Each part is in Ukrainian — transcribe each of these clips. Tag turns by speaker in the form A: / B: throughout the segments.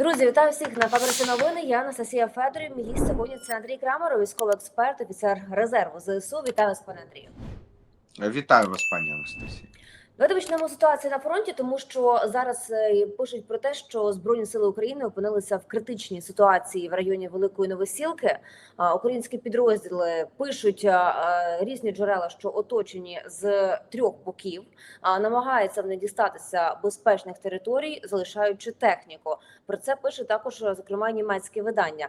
A: Друзі, вітаю всіх на фабриці новини. Я Анастасія Федорів. Мій сьогодні це Андрій Крамаров, військовий експерт, офіцер резерву ЗСУ. Вітаю вас, пане Андрію.
B: Вітаю вас, пані Анастасія.
A: Давайте з на фронті, тому що зараз е, пишуть про те, що збройні сили України опинилися в критичній ситуації в районі Великої Новосілки. Українські підрозділи пишуть а, різні джерела, що оточені з трьох боків, а намагаються вони дістатися безпечних територій, залишаючи техніку. Про це пише також зокрема німецьке видання.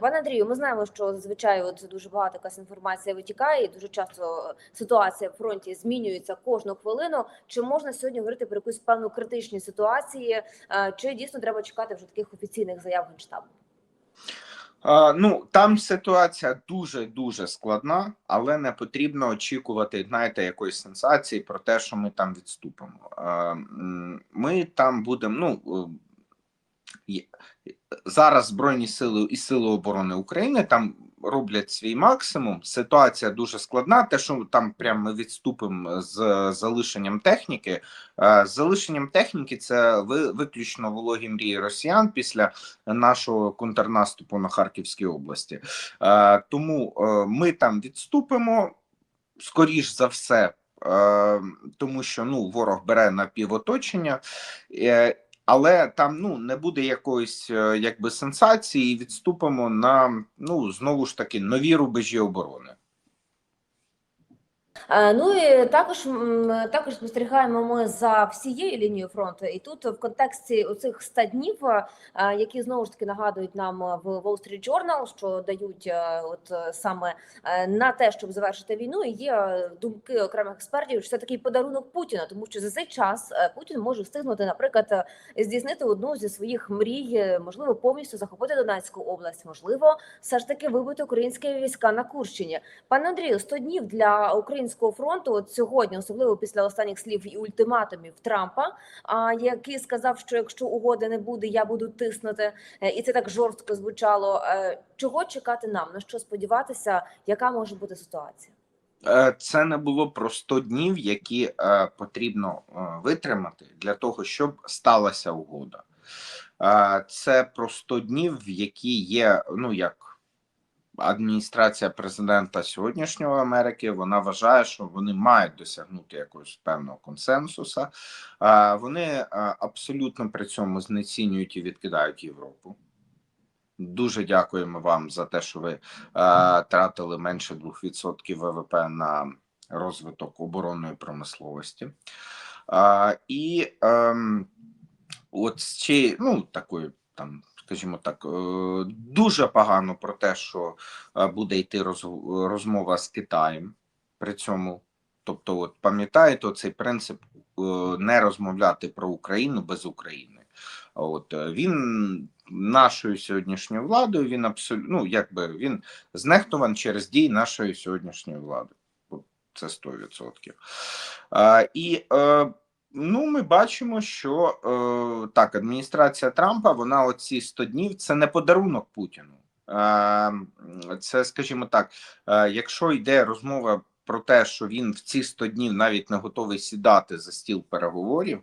A: Пане Андрію, ми знаємо, що зазвичай от дуже багато інформація витікає, і дуже часто ситуація в фронті змінюється кожну хвилину. Чи можна сьогодні говорити про якусь певну критичні ситуації, е, чи дійсно треба чекати вже таких офіційних заяв генштабу?
B: Ну там ситуація дуже дуже складна, але не потрібно очікувати, знаєте, якоїсь сенсації про те, що ми там відступимо. Ми там будемо. Ну е, зараз Збройні сили і Сили оборони України там роблять свій максимум. Ситуація дуже складна. Те, що там прямо ми відступимо з залишенням техніки. Е, З залишенням техніки це ви- виключно вологі мрії росіян після нашого контрнаступу на Харківській області. Е, Тому е, ми там відступимо скоріш за все, тому що ну ворог бере на півоточення. Але там ну не буде якоїсь е, якби сенсації, і відступимо на ну знову ж таки нові рубежі оборони.
A: Е, Ну і також також спостерігаємо ми за всією лінією фронту. І тут в контексті оцих 100 днів, е, які знову ж таки нагадують нам в Wall Street Journal, що дають е, от саме на те, щоб завершити війну, і є думки окремих експертів, що це такий подарунок Путіна, тому що за цей час Путін може встигнути, наприклад, здійснити одну зі своїх мрій, можливо, повністю захопити Донецьку область, можливо, все ж таки вибити українські війська на Курщині. Пане Андрію, 100 днів для українського фронту от сьогодні, особливо після останніх слів і ультиматумів Трампа, а який сказав, що якщо угоди не буде, я буду тиснути, Е, і це так жорстко звучало. Е, Чого чекати нам? На що сподіватися? Яка може бути ситуація?
B: Е, Це не було про 100 днів, які потрібно витримати для того, щоб сталася угода. Це про 100 днів, які є, ну як адміністрація президента сьогоднішнього Америки, вона вважає, що вони мають досягнути якогось певного консенсусу. Е, Вони абсолютно при цьому знецінюють і відкидають Європу. Дуже дякуємо вам за те, що ви тратили менше 2% ВВП на розвиток оборонної промисловості. І е, от ще ну такої там. Скажімо так, е, дуже погано про те, що е, буде йти розмова з Китаєм при цьому. Тобто, от пам'ятаєте цей принцип е, не розмовляти про Україну без України. От він нашою сьогоднішньою владою він абсолютно ну, якби він знехтуван через дії нашої сьогоднішньої влади. Це 100%. А, і е, ну, ми бачимо, що е, так, адміністрація Трампа, вона оці 100 днів це не подарунок Путіну. Е, це, скажімо так, е, якщо йде розмова про те, що він в ці 100 днів навіть не готовий сідати за стіл переговорів,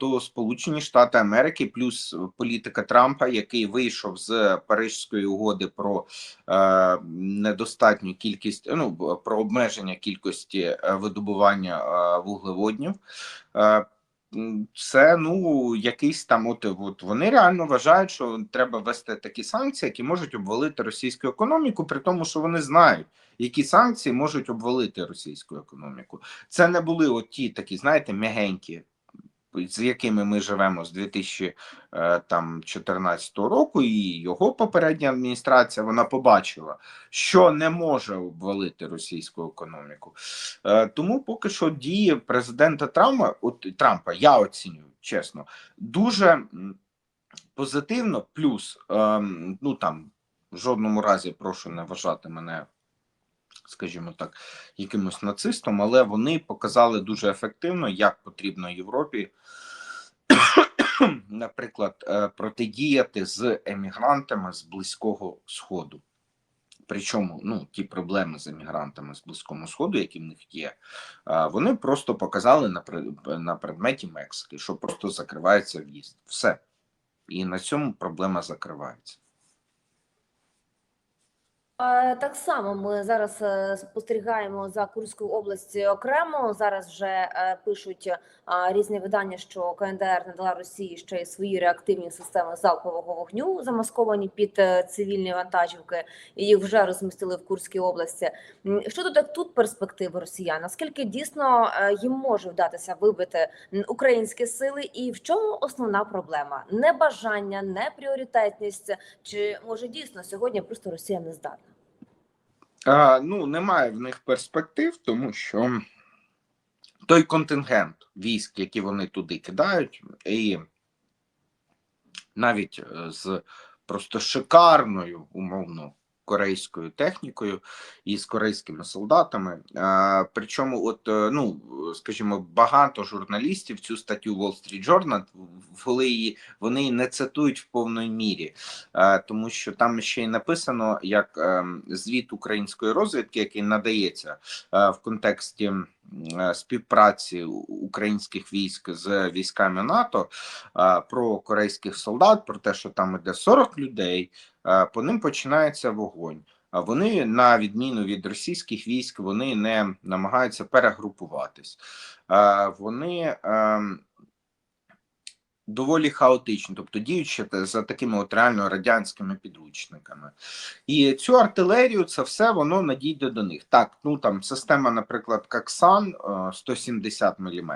B: то Сполучені Штати Америки плюс політика Трампа, який вийшов з Парижської угоди про е, недостатню кількість, ну про обмеження кількості е, видобування е, вуглеводнів. Е, це ну якийсь там, от, от вони реально вважають, що треба ввести такі санкції, які можуть обвалити російську економіку, при тому, що вони знають, які санкції можуть обвалити російську економіку. Це не були от ті такі, знаєте, м'ягенькі з якими ми живемо з 2014 року, і його попередня адміністрація вона побачила, що не може обвалити російську економіку. Е, Тому поки що дії президента Трампа, от Трампа, я оцінюю чесно, дуже позитивно. Плюс, ем, ну там в жодному разі прошу не вважати мене. Скажімо так, якимось нацистом, але вони показали дуже ефективно, як потрібно Європі, наприклад, е, протидіяти з емігрантами з Близького Сходу. Причому ну, ті проблеми з емігрантами з Близького Сходу, які в них є, е, вони просто показали на, на предметі Мексики, що просто закривається в'їзд. Все. і на цьому проблема закривається.
A: Так само ми зараз е, спостерігаємо за Курською областю окремо. Зараз вже е, пишуть різні видання, що КНДР надала Росії ще й свої реактивні системи залпового вогню, замасковані під е, цивільні вантажівки, і їх вже розмістили в Курській області. Що тут тут перспективи росіян? Наскільки дійсно їм може вдатися вибити українські сили, і в чому основна проблема? Небажання, непріоритетність, чи може дійсно сьогодні просто Росія не здатна?
B: А, ну, немає в них перспектив, тому що той контингент військ, які вони туди кидають, і навіть е, з просто шикарною, умовно, корейською технікою і з корейськими солдатами. А, причому, от, е, ну, скажімо, багато журналістів цю статтю Wall Street Journal ввели її, вони її не цитують в повної мірі. а, тому що там ще й написано як а, звіт української розвідки, який надається а, в контексті е, співпраці українських військ з військами НАТО е, про корейських солдат, про те, що там іде 40 людей, е, по ним починається вогонь. Вони, на відміну від російських військ, вони не намагаються перегрупуватись. Е, Вони ем, доволі хаотично, тобто діючи за такими от реально радянськими підручниками. І цю артилерію, це все воно надійде до них. Так, ну там система, наприклад, Каксан е, 170 мм.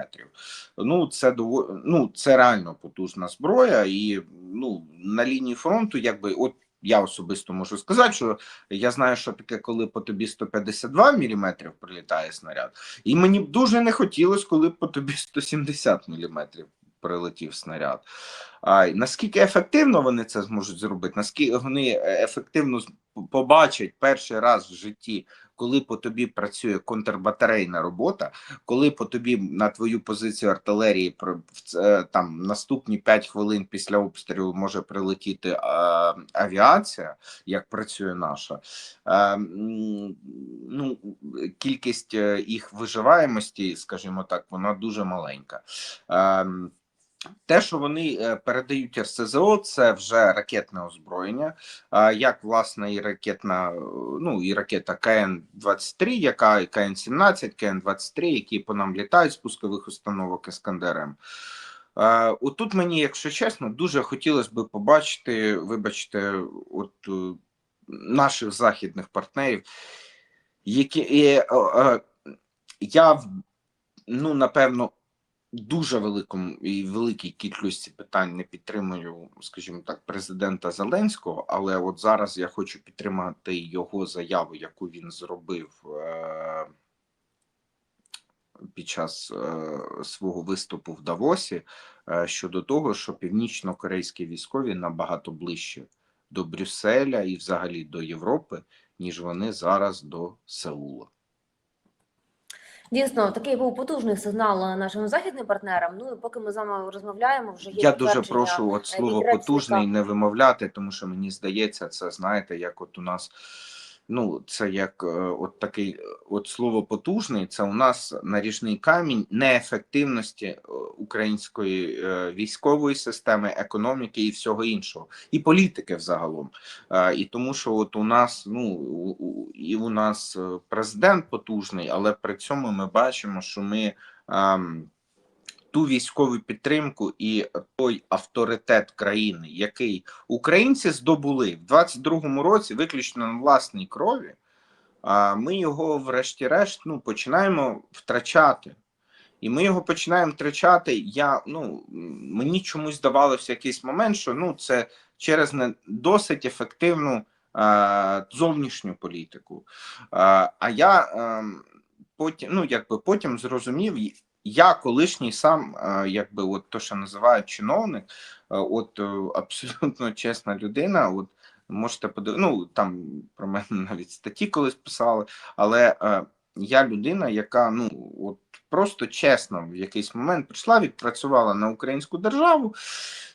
B: Ну, це дово... ну, це реально потужна зброя, і ну, на лінії фронту, якби от. Я особисто можу сказати, що я знаю, що таке, коли по тобі 152 мм прилітає снаряд, і мені б дуже не хотілося, коли по тобі 170 мм прилетів снаряд. А наскільки ефективно вони це зможуть зробити? Наскільки вони е, ефективно побачать перший раз в житті, коли по тобі працює контрбатарейна робота, коли по тобі на твою позицію артилерії це, там наступні 5 хвилин після обстрілу може прилетіти е, авіація, як працює наша. Е, ну, кількість е, їх виживаємості, скажімо так, вона дуже маленька. Ем, те, що вони е, передають РСЗО, це вже ракетне озброєння, як власне і ракетна, ну і ракета КН-23, яка і КН-17, КН-23, які по нам літають з пускових установок Іскандерем. Отут мені, якщо чесно, дуже хотілося б побачити, вибачте, от е, наших західних партнерів, які я ну напевно дуже великому і великій кількості питань не підтримую, скажімо так, президента Зеленського, але от зараз я хочу підтримати його заяву, яку він зробив е- під час е- свого виступу в Давосі е- щодо того, що північно-корейські військові набагато ближче до Брюсселя і взагалі до Європи, ніж вони зараз до Сеула.
A: Дійсно, такий був потужний сигнал нашим західним партнерам. Ну і поки ми з вами розмовляємо, вже є
B: Я дуже прошу от слово потужний не вимовляти, тому що мені здається, це знаєте, як от у нас. Ну, це як е, от такий е, от слово потужний, це у нас наріжний камінь неефективності е, української військової системи, економіки і всього іншого, і політики взагалом. І тому, що от у нас, ну і у нас президент потужний, але при цьому ми бачимо, що ми. Ту військову підтримку і той авторитет країни, який українці здобули в 22-му році, виключно на власній крові. А ми його, врешті-решт, ну починаємо втрачати. І ми його починаємо втрачати. Я ну мені чомусь здавалося якийсь момент, що ну це через не досить ефективну е, зовнішню політику. Е, а я е, потім, ну якби потім зрозумів, я колишній сам, е, якби от то, що називають чиновник, е, от е, абсолютно чесна людина. От можете подивитися, ну там про мене навіть статті колись писали, але я людина, яка ну от просто чесно в якийсь момент прийшла, відпрацювала на українську державу.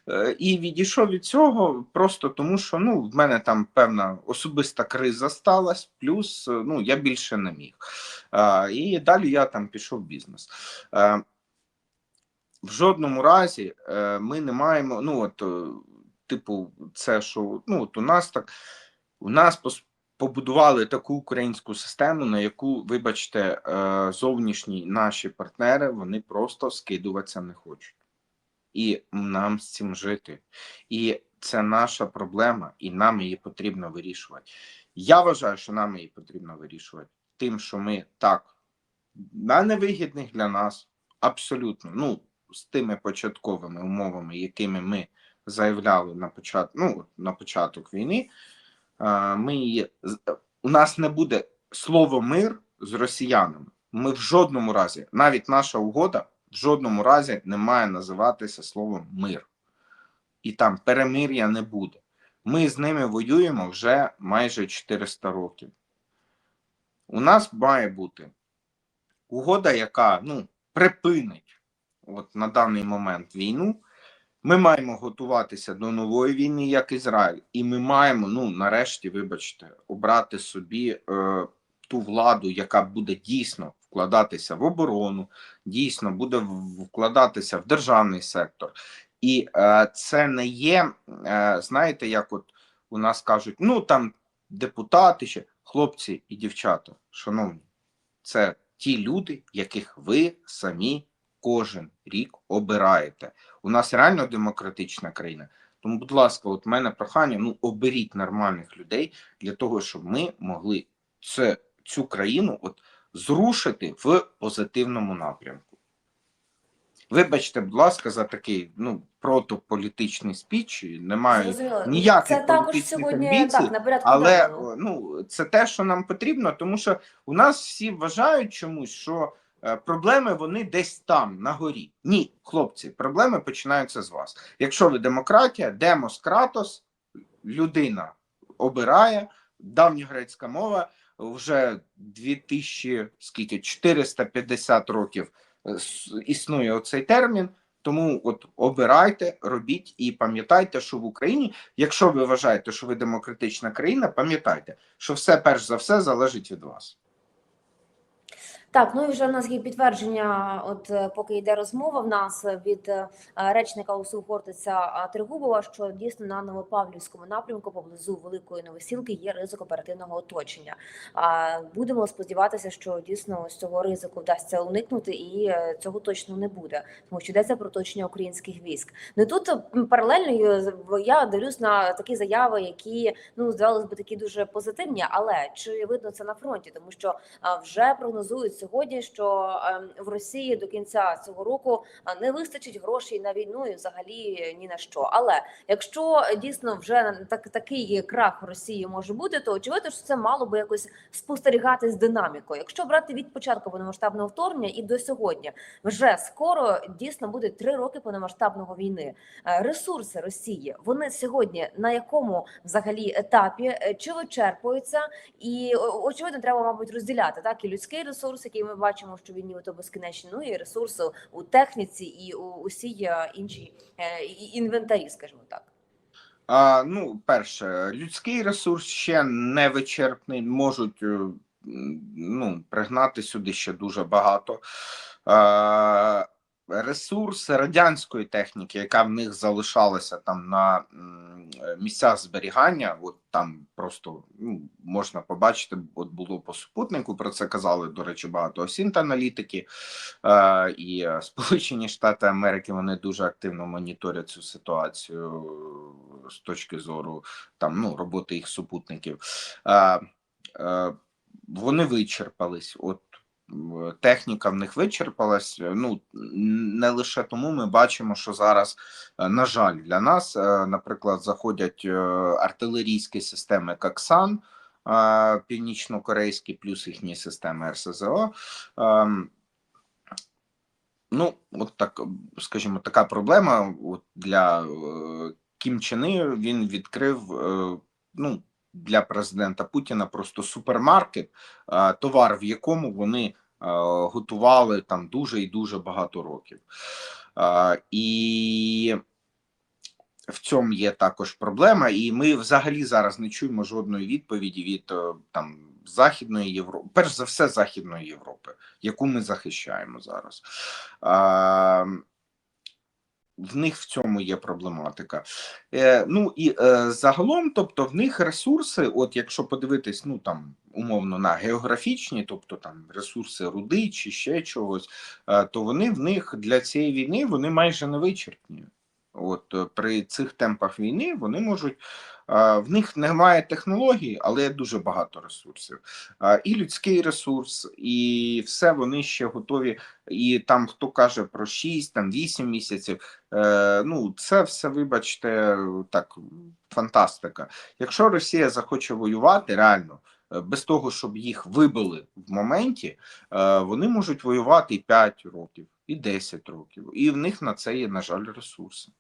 B: е, І відійшов від цього просто тому, що ну в мене там певна особиста криза сталася, плюс е, ну я більше не міг. І далі я там пішов в бізнес. Е, В жодному разі е, ми не маємо. Ну от е, типу, це що ну от у нас так у нас пос- побудували таку українську систему, на яку, вибачте, е, зовнішні наші партнери вони просто скидуватися не хочуть, і нам з цим жити. І це наша проблема, і нам її потрібно вирішувати. Я вважаю, що нам її потрібно вирішувати тим, що ми так на невигідних для нас абсолютно ну з тими початковими умовами, якими ми заявляли на початку, ну на початок війни. Ми у нас не буде слово мир з росіянами. Ми в жодному разі, навіть наша угода в жодному разі не має називатися словом мир, і там перемир'я не буде. Ми з ними воюємо вже майже 400 років. У нас має бути угода, яка ну, припинить от на даний момент війну. Ми маємо готуватися до нової війни, як Ізраїль, і ми маємо, ну нарешті, вибачте, обрати собі е, ту владу, яка буде дійсно вкладатися в оборону, дійсно буде вкладатися в державний сектор. І е, це не є, е, знаєте, як от у нас кажуть, ну там депутати ще, хлопці і дівчата, шановні, це ті люди, яких ви самі кожен рік обираєте. У нас реально демократична країна. Тому, будь ласка, от мене прохання: ну оберіть нормальних людей для того, щоб ми могли це, цю країну от зрушити в позитивному напрямку. Вибачте, будь ласка, за такий ну протополітичний спіч. Не маю
A: Зрозуміло.
B: ніяких
A: це також сьогодні
B: амбіцій,
A: так на порядку
B: але ну це те, що нам потрібно, тому що у нас всі вважають чомусь, що проблеми вони десь там на горі. Ні, хлопці, проблеми починаються з вас. Якщо ви демократія, демос кратос, людина обирає давньогрецька мова вже 2000, скільки 450 років е, існує оцей термін. Тому от обирайте, робіть і пам'ятайте, що в Україні Якщо ви вважаєте, що ви демократична країна, пам'ятайте, що все перш за все залежить від вас.
A: Так, ну і вже в нас є підтвердження. От е, поки йде розмова в нас е, від е, речника УСУ Хортиця Тригубова, що дійсно на Новопавлівському напрямку поблизу Великої Новосілки є ризик оперативного оточення. А будемо сподіватися, що дійсно з цього ризику вдасться уникнути, і цього точно не буде, тому що йдеться про оточення українських військ. Ну тут паралельно я дивлюсь на такі заяви, які ну здавалось би такі дуже позитивні, але чи видно це на фронті, тому що вже прогнозують сьогодні, що ем, в Росії до кінця цього року не вистачить грошей на війну і взагалі ні на що. Але якщо дійсно вже так такий крах Росії може бути, то очевидно, що це мало би якось спостерігати з динамікою. Якщо брати від початку повномасштабного вторгнення і до сьогодні, вже скоро дійсно буде три роки повномасштабного війни. Е, Ресурси Росії вони сьогодні на якому взагалі етапі Е, чи вичерпуються? І очевидно, треба, мабуть, розділяти так і людський ресурс, який ми бачимо, що він нібито безкінечний, ну і ресурси у техніці і у усій е, іншій е, інвентарі, скажімо так.
B: А, ну, перше, людський ресурс ще не вичерпний, можуть е, ну, пригнати сюди ще дуже багато. А, ресурс радянської техніки, яка в них залишалася там на місцях зберігання, от там просто ну, можна побачити, от було по супутнику, про це казали, до речі, багато осінт-аналітики. Е, і Сполучені Штати Америки вони дуже активно моніторять цю ситуацію е, з точки зору там ну роботи їх супутників. Е, е, Вони вичерпались. От техніка в них вичерпалась. Е, Ну не лише тому ми бачимо, що зараз, е, на жаль, для нас, е, наприклад, заходять артилерійські системи Каксан. Північно-корейські плюс їхні системи РСЗО. Ем, Ну, от так, скажімо, така проблема от для Кім Чен він відкрив ну, для президента Путіна просто супермаркет, товар, в якому вони готували там дуже і дуже багато років. Е, і в цьому є також проблема, і ми взагалі зараз не чуємо жодної відповіді від е, там Західної Європи, перш за все, Західної Європи, яку ми захищаємо зараз. В них в цьому є проблематика. Е, ну і е, загалом, тобто, в них ресурси, от якщо подивитись, ну там умовно на географічні, тобто там ресурси руди чи ще чогось, е, то вони в них для цієї війни вони майже не вичерпні. От е, при цих темпах війни вони можуть. В них немає технологій, але є дуже багато ресурсів. І людський ресурс, і все вони ще готові. І там хто каже про 6, там 8 місяців. Е, Ну, це все, вибачте, так, фантастика. Якщо Росія захоче воювати реально, е, без того, щоб їх вибили в моменті, вони можуть воювати і 5 років, і 10 років. І в них на це є, на жаль, ресурси.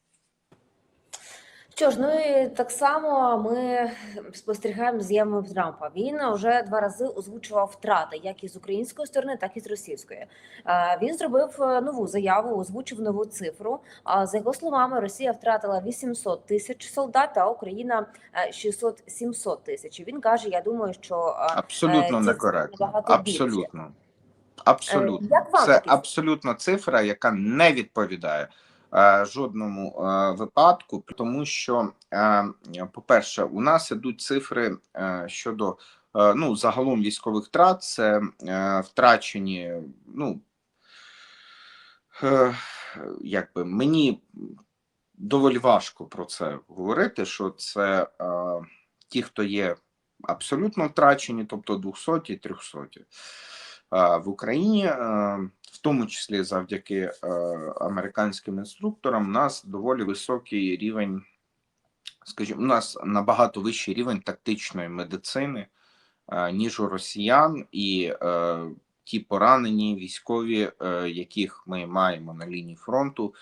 A: Що ж, ну і так само ми спостерігаємо з заявами Трампа. Він вже два рази озвучував втрати, як із української сторони, так і з російської. Е, Він зробив е, нову заяву, озвучив нову цифру. За його словами, Росія втратила 800 тисяч солдат, а Україна 600-700 тисяч. Він каже: Я думаю, що е,
B: Абсолютно некоректно.
A: набагато більші.
B: Абсолютно. Абсолютно.
A: як
B: Це абсолютно цифра, яка не відповідає е, жодному е, випадку, тому що, е, по-перше, у нас ідуть цифри е, щодо е, ну, загалом військових втрат, це е, втрачені, ну е, якби мені доволі важко про це говорити, що це е, ті, хто є абсолютно втрачені, тобто 200 і 300. В Україні, в тому числі завдяки американським інструкторам, у нас доволі високий рівень, скажімо, у нас набагато вищий рівень тактичної медицини, ніж у росіян, і ті поранені військові, яких ми маємо на лінії фронту.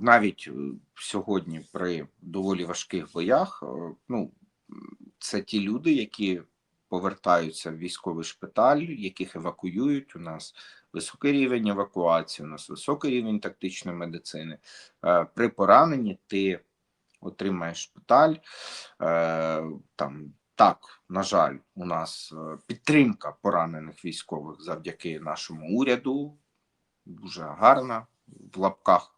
B: Навіть сьогодні при доволі важких боях, ну це ті люди, які повертаються в військовий шпиталь, яких евакуюють. У нас високий рівень евакуації, у нас високий рівень тактичної медицини. Е, При пораненні ти отримаєш шпиталь. Е, Там так, на жаль, у нас е, підтримка поранених військових завдяки нашому уряду. Дуже гарна в лапках,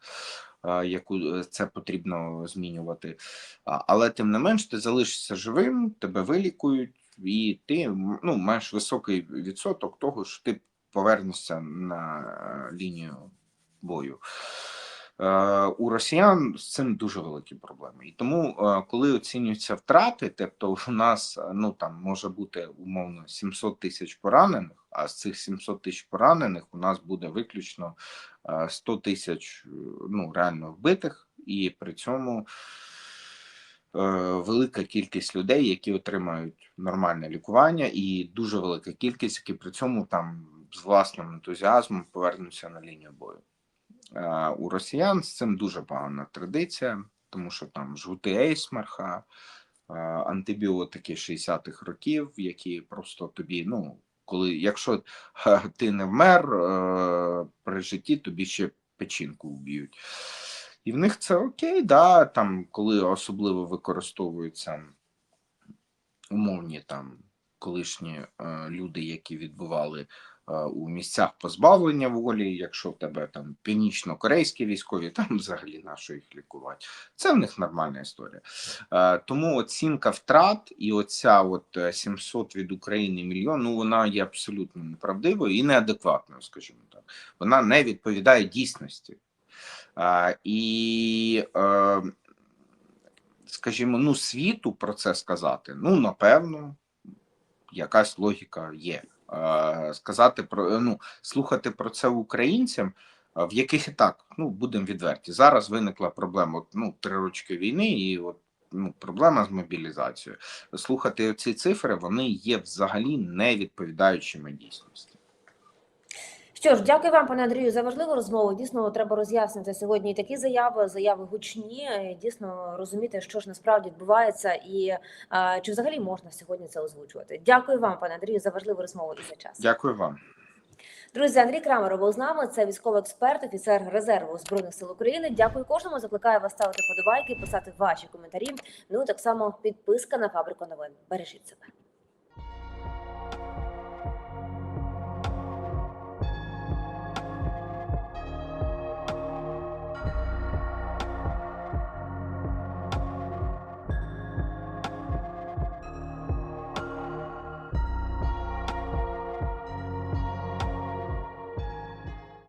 B: яку це потрібно змінювати. Але тим не менш, ти залишишся живим, тебе вилікують, і ти ну, маєш високий відсоток того, що ти повернешся на е, лінію бою. Е, У росіян з цим дуже великі проблеми. І тому, е, коли оцінюються втрати, тобто у нас ну там може бути умовно 700 тисяч поранених, а з цих 700 тисяч поранених у нас буде виключно е, 100 тисяч ну реально вбитих, і при цьому велика кількість людей, які отримають нормальне лікування, і дуже велика кількість, які при цьому там з власним ентузіазмом повернуться на лінію бою. Е, У росіян з цим дуже погана традиція, тому що там жгути ейсмарха, е, антибіотики 60-х років, які просто тобі, ну, коли якщо е, ти не вмер е, при житті, тобі ще печінку вб'ють. І в них це окей, да, там, коли особливо використовуються умовні там колишні е, люди, які відбували е, у місцях позбавлення волі, якщо в тебе там північно-корейські військові, там взагалі на що їх лікувати. Це в них нормальна історія. Е, тому оцінка втрат і оця от е, 700 від України мільйон, ну вона є абсолютно неправдивою і неадекватною, скажімо так. Вона не відповідає дійсності. І, е, скажімо, ну, світу про це сказати, ну, напевно, якась логіка є. Сказати про ну, слухати про це українцям, в яких і так, ну будемо відверті. Зараз виникла проблема. Ну, три рочки війни, і от ну, проблема з мобілізацією. Слухати ці цифри, вони є взагалі не відповідаючими дійсності.
A: Що ж, дякую вам, пане Андрію, за важливу розмову. Дійсно, треба роз'яснити сьогодні і такі заяви, заяви гучні. Дійсно розуміти, що ж насправді відбувається, і е, чи взагалі можна сьогодні це озвучувати. Дякую вам, пане Андрію, за важливу розмову і за час.
B: Дякую вам.
A: Друзі, Андрій Крамер був з нами. Це військовий експерт, офіцер резерву збройних сил України. Дякую кожному. Закликаю вас ставити подобайки, писати ваші коментарі. Ну так само підписка на фабрику новин. Бережіть себе.